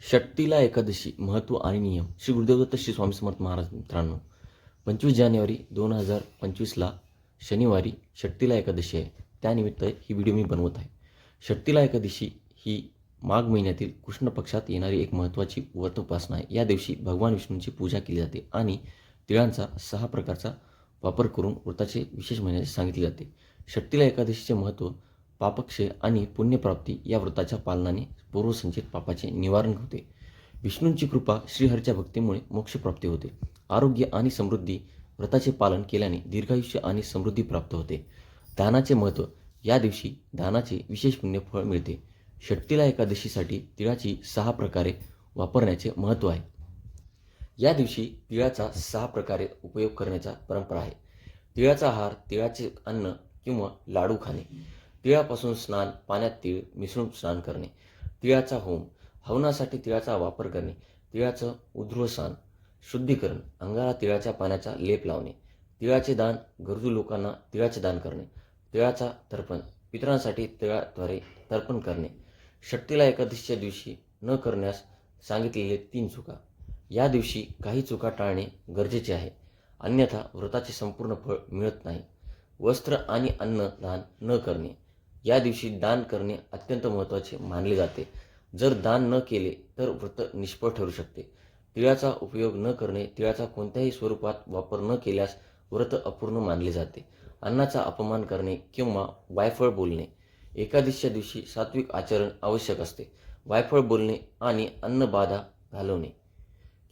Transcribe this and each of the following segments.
षट्टीला एकादशी महत्त्व आणि नियम. श्री गुरुदेवदत्त श्री स्वामी समर्थ महाराज मित्रांनो पंचवीस जानेवारी दोन हजार पंचवीसला शनिवारी षट्टीला एकादशी आहे. त्यानिमित्त ही व्हिडिओ मी बनवत आहे. षट्टीला एकादशी ही माघ महिन्यातील कृष्ण पक्षात येणारी एक महत्त्वाची व्रत उपासना आहे. या दिवशी भगवान विष्णूंची पूजा केली जाते आणि तिळांचा सहा प्रकारचा वापर करून व्रताचे विशेष महिन्याचे सांगितले जाते. षट्टीला एकादशीचे महत्त्व पापक्षय आणि पुण्यप्राप्ती या व्रताच्या पालनाने पूर्वसंचित पापाचे निवारण होते. विष्णूंची कृपा श्रीहरच्या भक्तीमुळे मोक्षप्राप्ती होते. आरोग्य आणि समृद्धी व्रताचे पालन केल्याने दीर्घायुष्य आणि समृद्धी प्राप्त होते. दानाचे महत्त्व या दिवशी दानाचे विशेष पुण्य फळ मिळते. षट्टीला एकादशीसाठी तिळाची सहा प्रकारे वापरण्याचे महत्त्व आहे. या दिवशी तिळाचा सहा प्रकारे उपयोग करण्याचा परंपरा आहे. तिळाचा आहार तिळाचे अन्न किंवा लाडू खाणे. तिळापासून स्नान पाण्यात तिळ मिसळून स्नान करणे. तिळाचा होम हवनासाठी तिळाचा वापर करणे तिळाचं उध्रुवसान शुद्धीकरण अंगाला तिळाच्या पाण्याचा लेप लावणे तिळाचे दान गरजू लोकांना तिळाचे दान करणे तिळाचा तर्पण पितरांसाठी तिळाद्वारे तर्पण करणे. षट्टीला एकादशीच्या दिवशी न करण्यास सांगितलेले तीन चुका. या दिवशी काही चुका टाळणे गरजेचे आहे. अन्यथा व्रताचे संपूर्ण फळ मिळत नाही. वस्त्र आणि अन्न दान न करणे. या दिवशी दान करणे अत्यंत महत्त्वाचे मानले जाते. जर दान न केले तर व्रत निष्फळ ठरू शकते. तिळाचा उपयोग न करणे तिळाचा कोणत्याही स्वरूपात वापर न केल्यास व्रत अपूर्ण मानले जाते. अन्नाचा अपमान करणे किंवा वायफळ बोलणे. एकादशीच्या दिवशी सात्विक आचरण आवश्यक असते. वायफळ बोलणे आणि अन्नबाधा घालवणे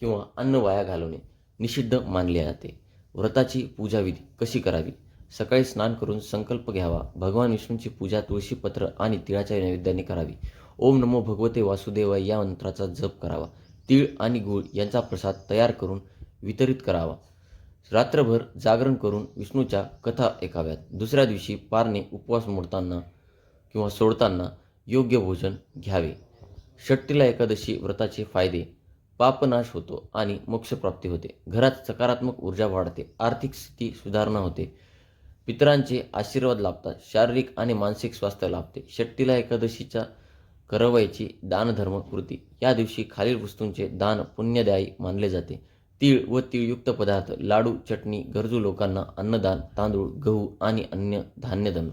किंवा अन्न वाया घालवणे निषिद्ध मानले जाते. व्रताची पूजाविधी कशी करावी? सकाळी स्नान करून संकल्प घ्यावा. भगवान विष्णूंची पूजा तुळशीपत्र आणि तिळाच्या नैवेद्याने करावी. ओम नमो भगवते वासुदेवाय या मंत्राचा जप करावा. तीळ आणि गूळ यांचा प्रसाद तयार करून वितरित करावा. रात्रभर जागरण करून विष्णूच्या कथा ऐकाव्यात. दुसऱ्या दिवशी पारणे उपवास मोडताना किंवा सोडताना योग्य भोजन घ्यावे. षट्टीला एकादशी व्रताचे फायदे. पापनाश होतो आणि मोक्षप्राप्ती होते. घरात सकारात्मक ऊर्जा वाढते. आर्थिक स्थिती सुधारणा होते. पितरांचे आशीर्वाद लाभतात शारीरिक आणि मानसिक स्वास्थ्य लाभते. षट्टीला एकादशीच्या करवायची दानधर्म कृती. या दिवशी खालील वस्तूंचे दान पुण्यदायी मानले जाते. तीळ व तीळयुक्त पदार्थ लाडू चटणी गरजू लोकांना अन्नदान तांदूळ गहू आणि अन्य धान्यदान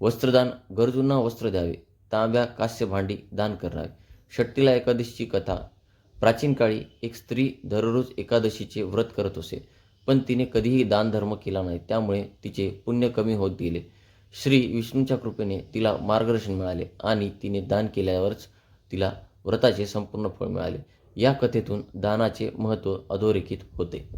वस्त्रदान गरजूंना वस्त्र द्यावे. तांब्या कास्य भांडी दान करावे. षट्टीला एकादशीची कथा. प्राचीन काळी एक स्त्री दररोज एकादशीचे व्रत करत असे. पण तिने कधीही दानधर्म केला नाही. त्यामुळे तिचे पुण्य कमी होत गेले. श्री विष्णूच्या कृपेने तिला मार्गदर्शन मिळाले आणि तिने दान केल्यावरच तिला व्रताचे संपूर्ण फळ मिळाले. या कथेतून दानाचे महत्त्व अधोरेखित होते.